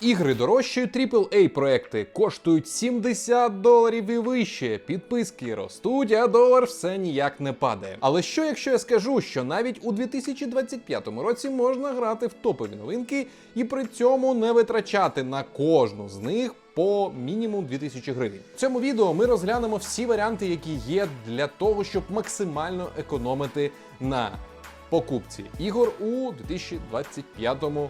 Ігри дорожчають, aaa проекти коштують 70 доларів і вище. Підписки ростуть, а долар все ніяк не падає. Але що якщо я скажу, що навіть у 2025 році можна грати в топові новинки і при цьому не витрачати на кожну з них по мінімум 2000 гривень. В цьому відео ми розглянемо всі варіанти, які є для того, щоб максимально економити на покупці ігор у 2025 році.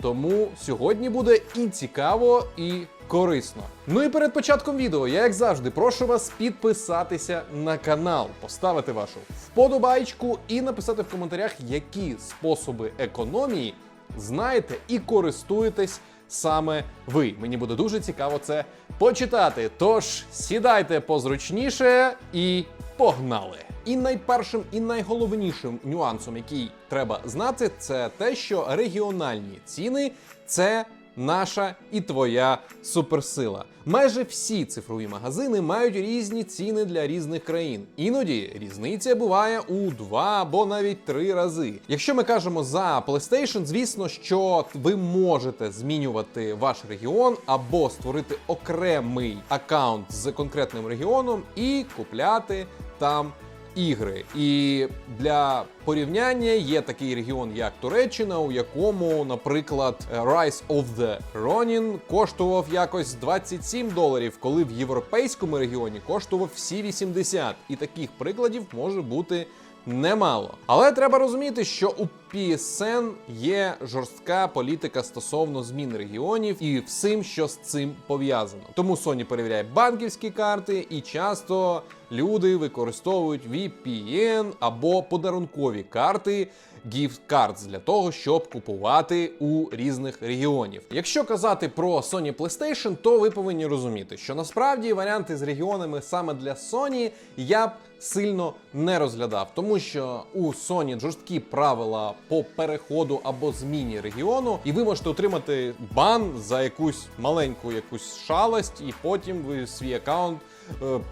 Тому сьогодні буде і цікаво, і корисно. Ну і перед початком відео я, як завжди, прошу вас підписатися на канал, поставити вашу вподобайку і написати в коментарях, які способи економії знаєте і користуєтесь саме ви. Мені буде дуже цікаво це почитати. Тож сідайте позручніше і погнали! І найпершим і найголовнішим нюансом, який треба знати, це те, що регіональні ціни це наша і твоя суперсила. Майже всі цифрові магазини мають різні ціни для різних країн. Іноді різниця буває у два або навіть три рази. Якщо ми кажемо за PlayStation, звісно, що ви можете змінювати ваш регіон або створити окремий аккаунт з конкретним регіоном і купляти там ігри. І для порівняння є такий регіон, як Туреччина, у якому, наприклад, Rise of the Ronin коштував якось 27 доларів, коли в європейському регіоні коштував всі 80. І таких прикладів може бути. Немало, але треба розуміти, що у PSN є жорстка політика стосовно змін регіонів і всім, що з цим пов'язано. Тому Sony перевіряє банківські карти, і часто люди використовують VPN або подарункові карти gift cards для того, щоб купувати у різних регіонів. Якщо казати про Sony PlayStation, то ви повинні розуміти, що насправді варіанти з регіонами саме для Sony я б сильно не розглядав, тому що у Sony жорсткі правила по переходу або зміні регіону, і ви можете отримати бан за якусь маленьку якусь шалость, і потім ви свій аккаунт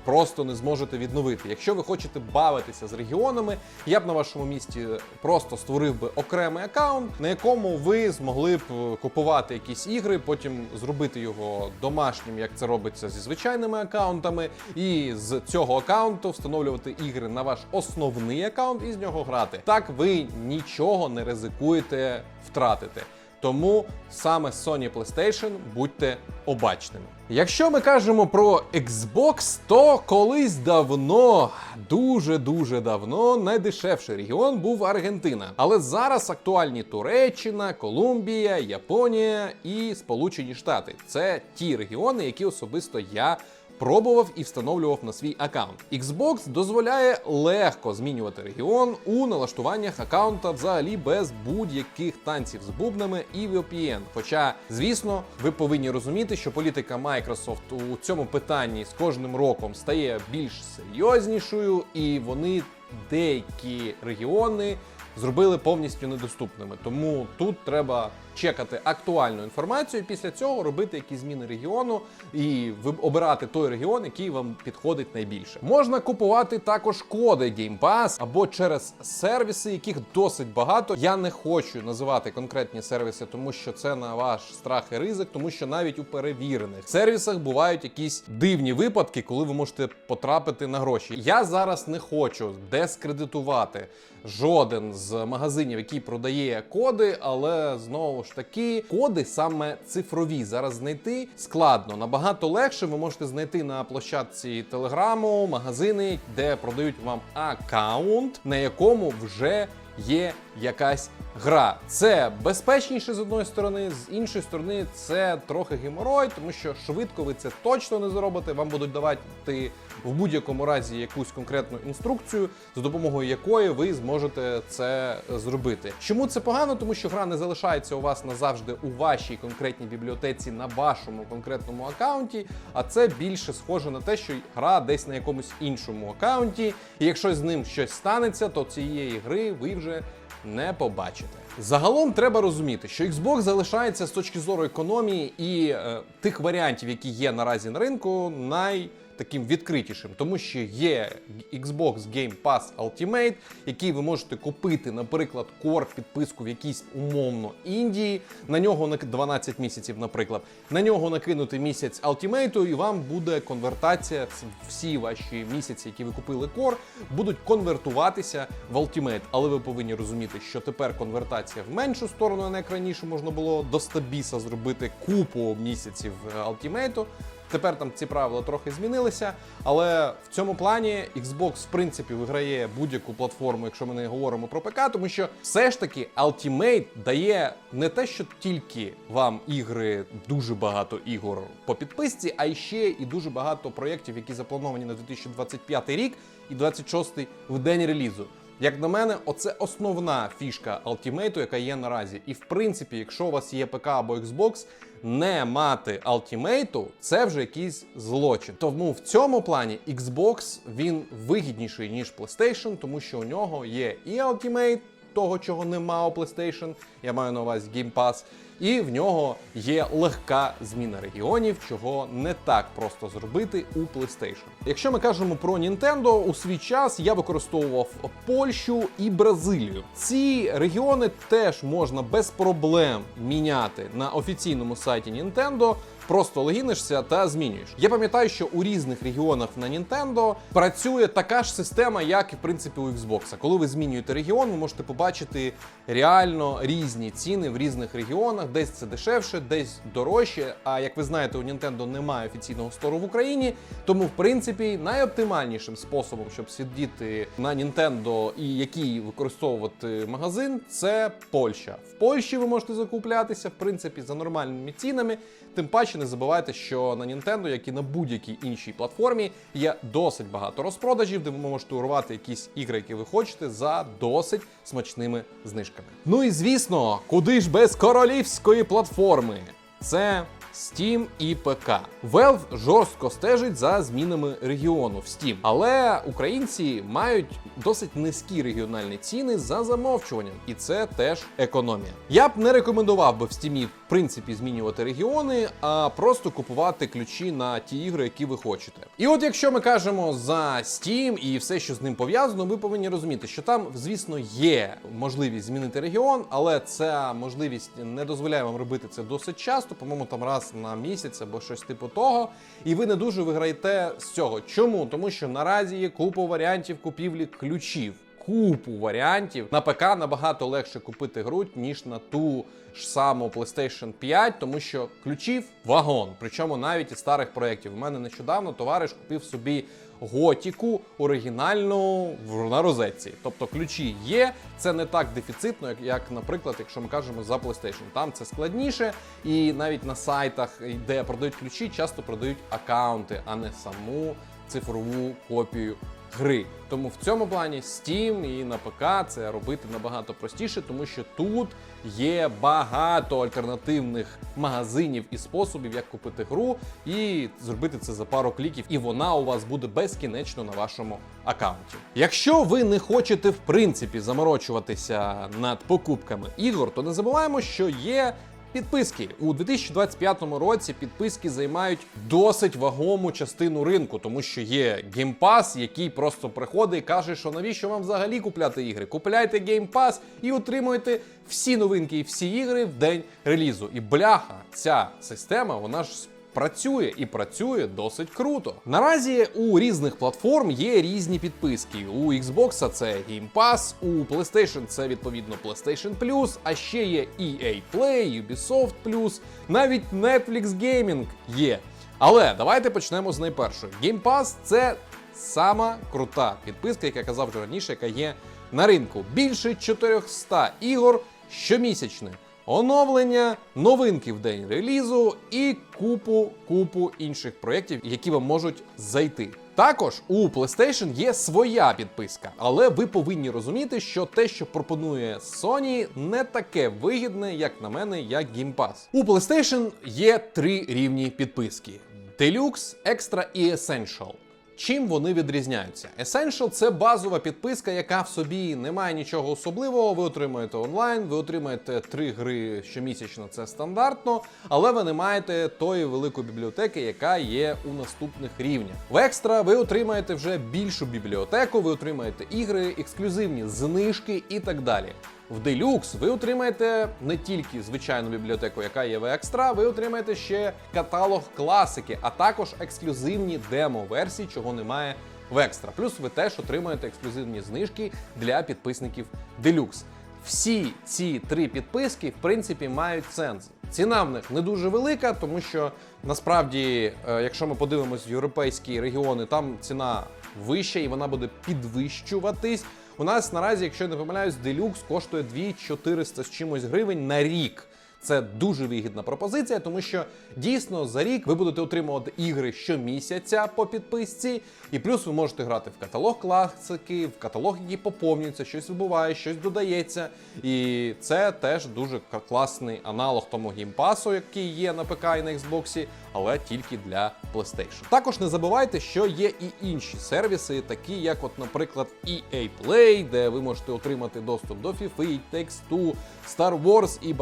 просто не зможете відновити. Якщо ви хочете бавитися з регіонами, я б на вашому місці просто створив би окремий аккаунт, на якому ви змогли б е, купувати якісь ігри, потім зробити його домашнім, як це робиться зі звичайними аккаунтами, і з цього аккаунту встановлювати ігри на ваш основний аккаунт і з нього грати. Так ви нічого не ризикуєте втратити. Тому саме Sony PlayStation будьте обачними. Якщо ми кажемо про Xbox, то колись давно, дуже дуже давно, найдешевший регіон був Аргентина. Але зараз актуальні Туреччина, Колумбія, Японія і Сполучені Штати. Це ті регіони, які особисто я пробував і встановлював на свій аккаунт. Xbox дозволяє легко змінювати регіон у налаштуваннях аккаунта взагалі без будь-яких танців з бубнами і VPN. Хоча, звісно, ви повинні розуміти, що політика Microsoft у цьому питанні з кожним роком стає більш серйознішою, і вони деякі регіони зробили повністю недоступними. Тому тут треба чекати актуальну інформацію. Після цього робити якісь зміни регіону і обирати той регіон, який вам підходить найбільше. Можна купувати також коди Game Pass або через сервіси, яких досить багато. Я не хочу називати конкретні сервіси, тому що це на ваш страх і ризик, тому що навіть у перевірених сервісах бувають якісь дивні випадки, коли ви можете потрапити на гроші. Я зараз не хочу дескредитувати жоден з магазинів, який продає коди, але знову ж таки, коди саме цифрові зараз знайти складно. Набагато легше ви можете знайти на площадці телеграму магазини, де продають вам аккаунт, на якому вже є якась гра. Це безпечніше з одної сторони, з іншої сторони, це трохи геморой, тому що швидко ви це точно не зробите. Вам будуть давати в будь-якому разі якусь конкретну інструкцію, за допомогою якої ви зможете це зробити. Чому це погано? Тому що гра не залишається у вас назавжди у вашій конкретній бібліотеці на вашому конкретному аккаунті, а це більше схоже на те, що гра десь на якомусь іншому аккаунті. І якщо з ним щось станеться, то цієї гри ви вже не побачите. Загалом треба розуміти, що Xbox залишається з точки зору економії і е, тих варіантів, які є наразі на ринку, най таким відкритішим, тому що є Xbox Game Pass Ultimate, який ви можете купити, наприклад, Core підписку в якійсь умовно Індії. На нього на 12 місяців, наприклад, на нього накинути місяць Ultimate, і вам буде конвертація. Всі ваші місяці, які ви купили Core, будуть конвертуватися в Ultimate. Але ви повинні розуміти, що тепер конвертація в меншу сторону, а не як раніше можна було до стабіса зробити купу місяців е, Ultimate. Тепер там ці правила трохи змінилися, але в цьому плані Xbox в принципі виграє будь-яку платформу, якщо ми не говоримо про ПК, тому що все ж таки Ultimate дає не те, що тільки вам ігри, дуже багато ігор по підписці, а ще і дуже багато проєктів, які заплановані на 2025 рік і 26 в день релізу. Як на мене, оце основна фішка Ultimate, яка є наразі. І в принципі, якщо у вас є ПК або Xbox, не мати Ultimate – це вже якийсь злочин. Тому в цьому плані Xbox він вигідніший ніж PlayStation, тому що у нього є і Ultimate, того, чого нема у PlayStation, я маю на увазі Game Pass, і в нього є легка зміна регіонів, чого не так просто зробити у PlayStation. Якщо ми кажемо про Nintendo, у свій час я використовував Польщу і Бразилію. Ці регіони теж можна без проблем міняти на офіційному сайті Nintendo. Просто логінишся та змінюєш. Я пам'ятаю, що у різних регіонах на Nintendo працює така ж система, як і в принципі у Xbox. Коли ви змінюєте регіон, ви можете побачити реально різні ціни в різних регіонах. Десь це дешевше, десь дорожче. А як ви знаєте, у Nintendo немає офіційного стору в Україні. Тому, в принципі, найоптимальнішим способом, щоб сидіти на Nintendo і який використовувати магазин, це Польща. В Польщі ви можете закуплятися, в принципі, за нормальними цінами. Тим паче не забувайте, що на Nintendo, як і на будь-якій іншій платформі, є досить багато розпродажів, де ви можете урвати якісь ігри, які ви хочете, за досить смачними знижками. Ну і звісно, куди ж без королівської платформи? Це Steam і ПК. Valve жорстко стежить за змінами регіону в Steam, але українці мають досить низькі регіональні ціни за замовчуванням, і це теж економія. Я б не рекомендував би в Steam принципі змінювати регіони, а просто купувати ключі на ті ігри, які ви хочете. І от якщо ми кажемо за Steam і все, що з ним пов'язано, ви повинні розуміти, що там, звісно, є можливість змінити регіон, але ця можливість не дозволяє вам робити це досить часто, по-моєму, там раз на місяць або щось типу того. І ви не дуже виграєте з цього. Чому? Тому що наразі є купа варіантів купівлі ключів. Купу варіантів на ПК набагато легше купити гру, ніж на ту ж саму PlayStation 5, тому що ключів вагон. Причому навіть із старих проєктів. У мене нещодавно товариш купив собі готіку оригінальну в- на розетці. Тобто ключі є. Це не так дефіцитно, як, як, наприклад, якщо ми кажемо за PlayStation. Там це складніше, і навіть на сайтах, де продають ключі, часто продають аккаунти, а не саму цифрову копію гри. Тому в цьому плані Steam і на ПК це робити набагато простіше, тому що тут є багато альтернативних магазинів і способів, як купити гру, і зробити це за пару кліків, і вона у вас буде безкінечно на вашому аккаунті. Якщо ви не хочете в принципі заморочуватися над покупками ігор, то не забуваємо, що є Підписки у 2025 році підписки займають досить вагому частину ринку, тому що є Game Pass, який просто приходить і каже, що навіщо вам взагалі купляти ігри? Купляйте Game Pass і отримуєте всі новинки і всі ігри в день релізу. І бляха, ця система, вона ж працює і працює досить круто. Наразі у різних платформ є різні підписки. У Xbox це Game Pass, у PlayStation це відповідно PlayStation Plus, а ще є EA Play, Ubisoft Plus, навіть Netflix Gaming є. Але давайте почнемо з найпершої. Game Pass це сама крута підписка, як я казав вже раніше, яка є на ринку. Більше 400 ігор щомісячно оновлення, новинки в день релізу і купу купу інших проєктів, які вам можуть зайти. Також у PlayStation є своя підписка, але ви повинні розуміти, що те, що пропонує Sony, не таке вигідне, як на мене, як Game Pass. У PlayStation є три рівні підписки: Deluxe, Extra і Essential. Чим вони відрізняються? Essential – це базова підписка, яка в собі не має нічого особливого. Ви отримуєте онлайн, ви отримаєте три гри щомісячно, це стандартно, але ви не маєте тої великої бібліотеки, яка є у наступних рівнях. В екстра ви отримаєте вже більшу бібліотеку, ви отримаєте ігри, ексклюзивні знижки і так далі. В Deluxe ви отримаєте не тільки звичайну бібліотеку, яка є в екстра, ви отримаєте ще каталог класики, а також ексклюзивні демо-версії, чого немає в екстра. Плюс ви теж отримаєте ексклюзивні знижки для підписників Deluxe. Всі ці три підписки, в принципі, мають сенс. Ціна в них не дуже велика, тому що насправді, е, якщо ми подивимось в європейські регіони, там ціна вища і вона буде підвищуватись. У нас наразі, якщо я не помиляюсь, делюкс коштує 2400 з чимось гривень на рік. Це дуже вигідна пропозиція, тому що дійсно за рік ви будете отримувати ігри щомісяця по підписці, і плюс ви можете грати в каталог класики, в каталог, який поповнюється, щось вибуває, щось додається. І це теж дуже класний аналог тому геймпасу, який є на ПК і на Xbox, але тільки для PlayStation. Також не забувайте, що є і інші сервіси, такі як, от, наприклад, EA Play, де ви можете отримати доступ до FIFA, Takes-Two, Star Wars і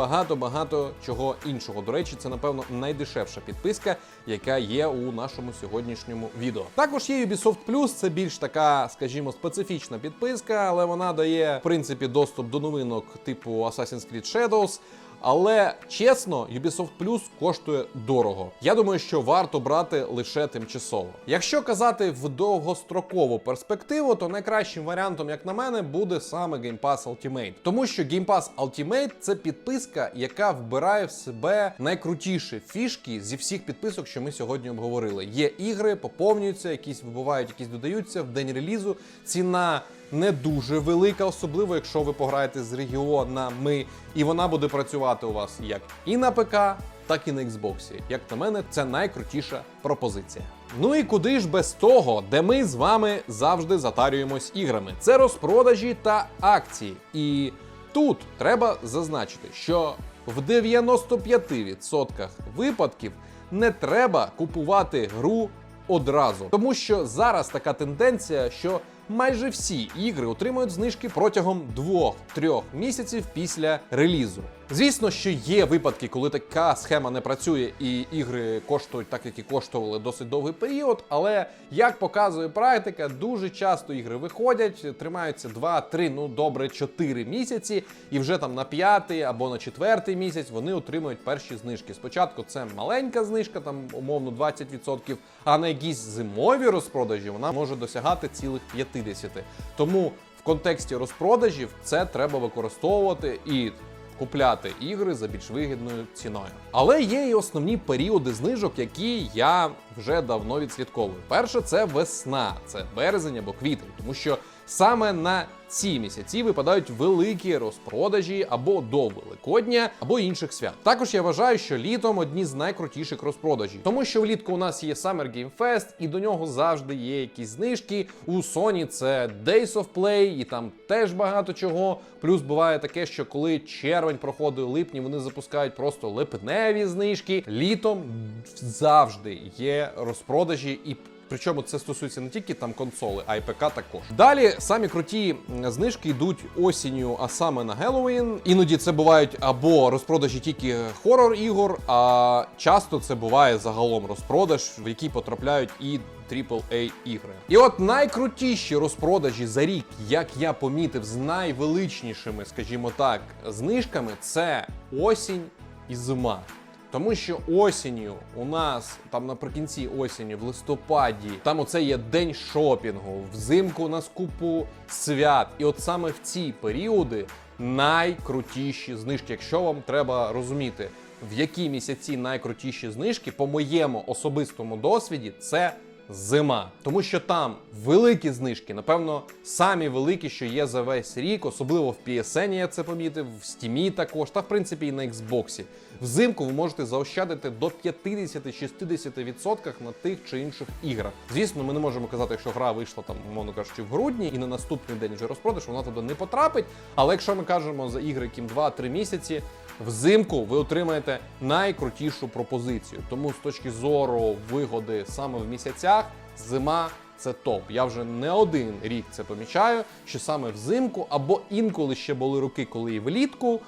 багато-багато чого іншого. До речі, це напевно найдешевша підписка, яка є у нашому сьогоднішньому відео. Також є Ubisoft Plus, це більш така, скажімо, специфічна підписка, але вона дає в принципі доступ до новинок типу Assassin's Creed Shadows. Але чесно, Ubisoft Plus коштує дорого. Я думаю, що варто брати лише тимчасово. Якщо казати в довгострокову перспективу, то найкращим варіантом, як на мене, буде саме Game Pass Ultimate. Тому що Game Pass Ultimate це підписка, яка вбирає в себе найкрутіші фішки зі всіх підписок, що ми сьогодні обговорили. Є ігри, поповнюються, якісь вибувають, якісь додаються в день релізу. Ціна не дуже велика, особливо якщо ви пограєте з регіонами, і вона буде працювати у вас як і на ПК, так і на Xbox. Як на мене, це найкрутіша пропозиція. Ну і куди ж без того, де ми з вами завжди затарюємось іграми? Це розпродажі та акції. І тут треба зазначити, що в 95% випадків не треба купувати гру одразу. Тому що зараз така тенденція, що майже всі ігри отримують знижки протягом 2-3 місяців після релізу. Звісно, що є випадки, коли така схема не працює і ігри коштують так, як і коштували досить довгий період. Але як показує практика, дуже часто ігри виходять, тримаються 2-3, ну добре, 4 місяці, і вже там на п'ятий або на четвертий місяць вони отримують перші знижки. Спочатку це маленька знижка, там умовно 20%, а на якісь зимові розпродажі вона може досягати цілих 50%. Тому в контексті розпродажів це треба використовувати і купляти ігри за більш вигідною ціною. Але є і основні періоди знижок, які я вже давно відслідковую. Перше, це весна, це березень або квітень, тому що саме на ці місяці випадають великі розпродажі або до Великодня, або інших свят. Також я вважаю, що літом одні з найкрутіших розпродажів, тому що влітку у нас є Summer Game Fest, і до нього завжди є якісь знижки. У Sony це Days of Play, і там теж багато чого. Плюс буває таке, що коли червень проходить липні, вони запускають просто липневі знижки. Літом завжди є розпродажі і. Причому це стосується не тільки там консоли, а й ПК також. Далі самі круті знижки йдуть осінню, а саме на Геловін. Іноді це бувають або розпродажі тільки хорор ігор, а часто це буває загалом розпродаж, в який потрапляють і AAA ігри. І от найкрутіші розпродажі за рік, як я помітив, з найвеличнішими, скажімо так, знижками, це осінь і зима. Тому що осінню у нас там наприкінці осені, в листопаді, там оце є день шопінгу, взимку у нас купу свят. І от саме в ці періоди найкрутіші знижки, якщо вам треба розуміти, в які місяці найкрутіші знижки, по моєму особистому досвіді, це зима. Тому що там великі знижки, напевно, самі великі, що є за весь рік, особливо в PSN я це помітив, в Steam також, та в принципі і на Xbox. Взимку ви можете заощадити до 50-60% на тих чи інших іграх. Звісно, ми не можемо казати, якщо гра вийшла там, умовно кажучи, в грудні, і на наступний день вже розпродаж, вона туди не потрапить. Але якщо ми кажемо за ігри, яким 2-3 місяці, взимку ви отримаєте найкрутішу пропозицію. Тому з точки зору вигоди саме в місяцях, зима це топ. Я вже не один рік це помічаю, що саме взимку або інколи ще були роки, коли і влітку.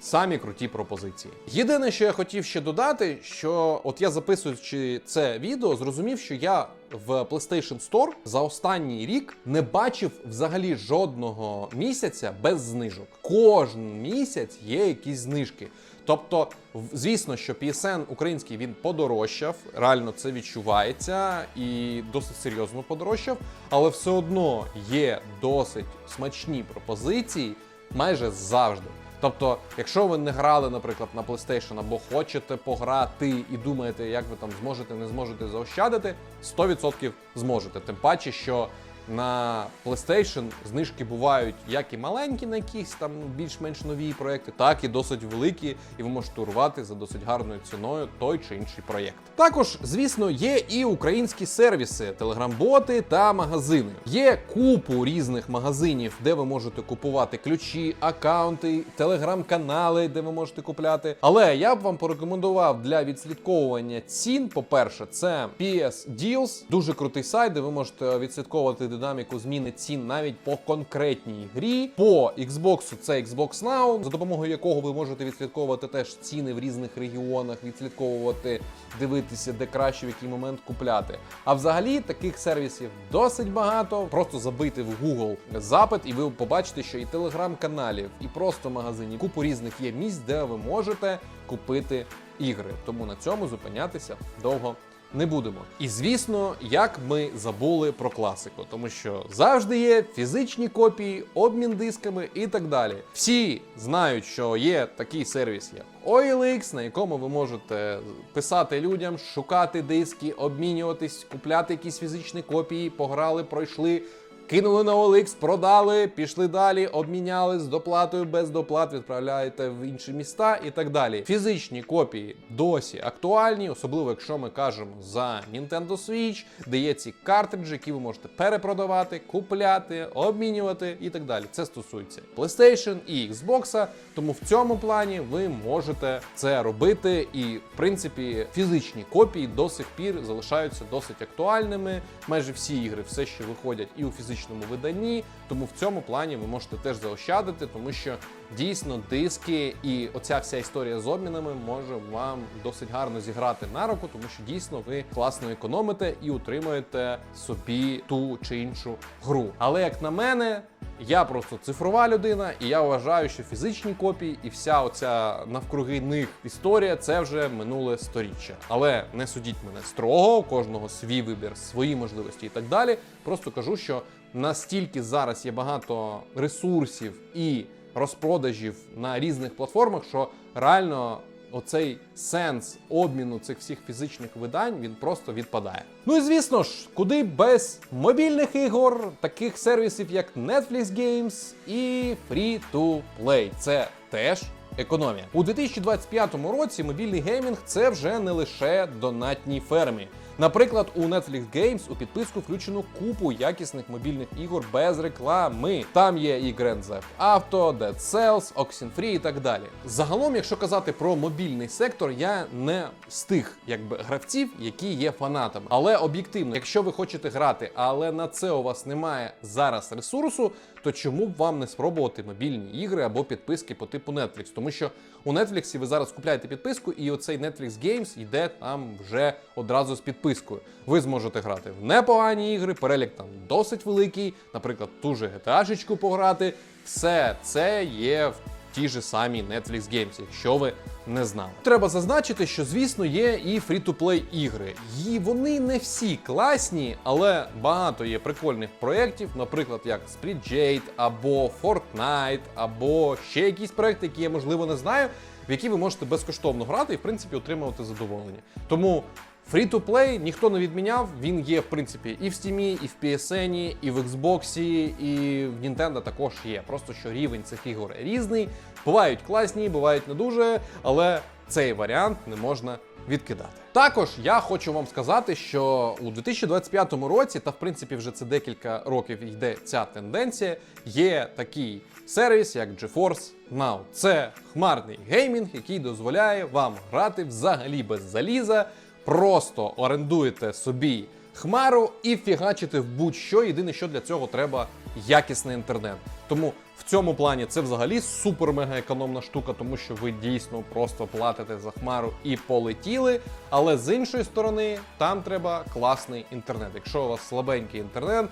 Самі круті пропозиції. Єдине, що я хотів ще додати, що от я записуючи це відео, зрозумів, що я в PlayStation Store за останній рік не бачив взагалі жодного місяця без знижок. Кожен місяць є якісь знижки. Тобто, звісно, що PSN український він подорожчав, реально це відчувається і досить серйозно подорожчав, але все одно є досить смачні пропозиції майже завжди. Тобто, якщо ви не грали, наприклад, на PlayStation або хочете пограти і думаєте, як ви там зможете, не зможете заощадити, 100% зможете. Тим паче, що на PlayStation знижки бувають як і маленькі на якісь там більш-менш нові проекти, так і досить великі, і ви можете урвати за досить гарною ціною той чи інший проєкт. Також, звісно, є і українські сервіси, телеграм-боти та магазини. Є купу різних магазинів, де ви можете купувати ключі, акаунти, телеграм-канали, де ви можете купляти. Але я б вам порекомендував для відслідковування цін. По-перше, це PS Deals, дуже крутий сайт, де ви можете відслідковувати динаміку зміни цін навіть по конкретній грі. По Xbox це Xbox Now, за допомогою якого ви можете відслідковувати теж ціни в різних регіонах, відслідковувати, дивитися, де краще в який момент купляти. А взагалі таких сервісів досить багато. Просто забийте в Google запит, і ви побачите, що і телеграм-каналів, і просто магазинів, купу різних є місць, де ви можете купити ігри. Тому на цьому зупинятися довго не будемо. І звісно, як ми забули про класику, тому що завжди є фізичні копії, обмін дисками і так далі. Всі знають, що є такий сервіс, як OLX, на якому ви можете писати людям, шукати диски, обмінюватись, купляти якісь фізичні копії, пограли, пройшли. Кинули на OLX, продали, пішли далі, обміняли з доплатою, без доплат, відправляєте в інші міста і так далі. Фізичні копії досі актуальні, особливо якщо ми кажемо за Nintendo Switch, де є ці картриджі, які ви можете перепродавати, купляти, обмінювати і так далі. Це стосується PlayStation і Xbox, тому в цьому плані ви можете це робити. І в принципі фізичні копії до сих пір залишаються досить актуальними. Майже всі ігри все ще виходять і у фізичному виданні, тому в цьому плані ви можете теж заощадити, тому що дійсно диски і оця вся історія з обмінами може вам досить гарно зіграти на руку, тому що дійсно ви класно економите і утримуєте собі ту чи іншу гру. Але як на мене. Я просто цифрова людина, і я вважаю, що фізичні копії і вся оця навкруги них історія це вже минуле сторіччя. Але не судіть мене строго, у кожного свій вибір, свої можливості і так далі. Просто кажу, що настільки зараз є багато ресурсів і розпродажів на різних платформах, що реально. Оцей сенс обміну цих всіх фізичних видань він просто відпадає. Ну і звісно ж, куди без мобільних ігор, таких сервісів як Netflix Games і Free-to-Play. Це теж економія. У 2025 році мобільний геймінг це вже не лише донатні ферми. Наприклад, у Netflix Games у підписку включено купу якісних мобільних ігор без реклами. Там є і Grand Theft Auto, Dead Cells, Oxenfree і так далі. Загалом, якщо казати про мобільний сектор, я не з тих якби гравців, які є фанатами. Але об'єктивно, якщо ви хочете грати, але на це у вас немає зараз ресурсу, то чому б вам не спробувати мобільні ігри або підписки по типу Netflix? Тому що у Netflix ви зараз купляєте підписку, і оцей Netflix Games йде там вже одразу з підпискою. Ви зможете грати в непогані ігри, перелік там досить великий, наприклад, ту же GTA-шечку пограти. Все це є в ті ж самі Netflix Games, якщо ви не знали. Треба зазначити, що звісно є і фрі-то-плей ігри. І вони не всі класні, але багато є прикольних проєктів, наприклад, як Split Jade, або Fortnite, або ще якісь проекти, які я можливо не знаю, в які ви можете безкоштовно грати і в принципі отримувати задоволення. Тому Free-to-play ніхто не відміняв, він є в принципі і в Steam, і в PSN, і в Xbox, і в Nintendo також є. Просто що рівень цих ігор різний. Бувають класні, бувають не дуже, але цей варіант не можна відкидати. Також я хочу вам сказати, що у 2025 році, та в принципі вже це декілька років йде ця тенденція, є такий сервіс, як GeForce Now. Це хмарний геймінг, який дозволяє вам грати взагалі без заліза. Просто орендуєте собі хмару і фігачити в будь-що. Єдине, що для цього треба якісний інтернет. Тому в цьому плані це взагалі супер-мега економна штука, тому що ви дійсно просто платите за хмару і полетіли. Але з іншої сторони, там треба класний інтернет. Якщо у вас слабенький інтернет,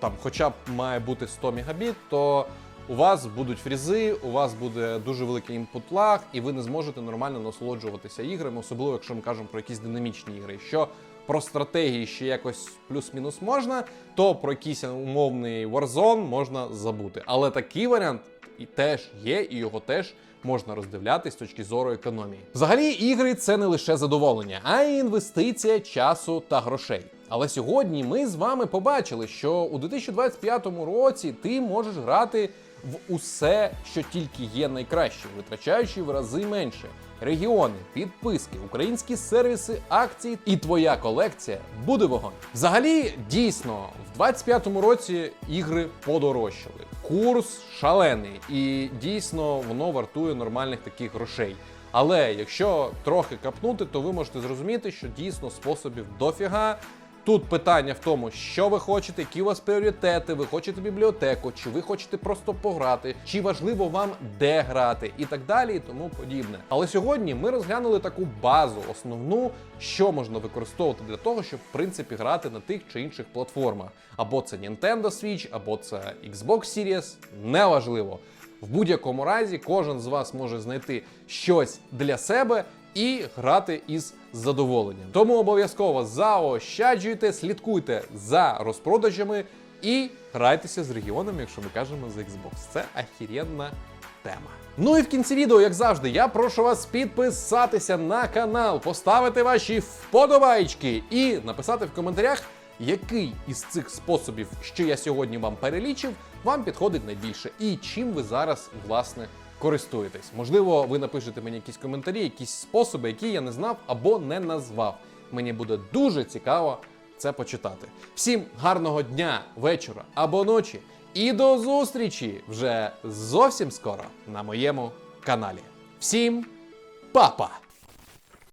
там хоча б має бути 100 мегабіт, то у вас будуть фрізи, у вас буде дуже великий інпут лаг, і ви не зможете нормально насолоджуватися іграми, особливо якщо ми кажемо про якісь динамічні ігри. Що про стратегії ще якось плюс-мінус можна, то про якийсь умовний Warzone можна забути. Але такий варіант і теж є, і його теж можна роздивлятись з точки зору економії. Взагалі, ігри це не лише задоволення, а й інвестиція часу та грошей. Але сьогодні ми з вами побачили, що у 2025 році ти можеш грати в усе, що тільки є найкраще, витрачаючи в рази менше. Регіони, підписки, українські сервіси, акції і твоя колекція буде вогонь. Взагалі, дійсно, в 25-му році ігри подорожчали. Курс шалений, і дійсно воно вартує нормальних таких грошей. Але якщо трохи капнути, то ви можете зрозуміти, що дійсно способів дофіга. Тут питання в тому, що ви хочете, які у вас пріоритети, ви хочете бібліотеку, чи ви хочете просто пограти, чи важливо вам де грати, і так далі, і тому подібне. Але сьогодні ми розглянули таку базу, основну, що можна використовувати для того, щоб в принципі грати на тих чи інших платформах. Або це Nintendo Switch, або це Xbox Series, неважливо. В будь-якому разі кожен з вас може знайти щось для себе і грати із задоволенням. Тому обов'язково заощаджуйте, слідкуйте за розпродажами і грайтеся з регіонами, якщо ми кажемо за Xbox. Це ахіренна тема. Ну і в кінці відео, як завжди, я прошу вас підписатися на канал, поставити ваші вподобайки і написати в коментарях, який із цих способів, що я сьогодні вам перелічив, вам підходить найбільше, і чим ви зараз власне користуєтесь. Можливо, ви напишете мені якісь коментарі, якісь способи, які я не знав або не назвав. Мені буде дуже цікаво це почитати. Всім гарного дня, вечора або ночі, і до зустрічі вже зовсім скоро на моєму каналі. Всім па-па!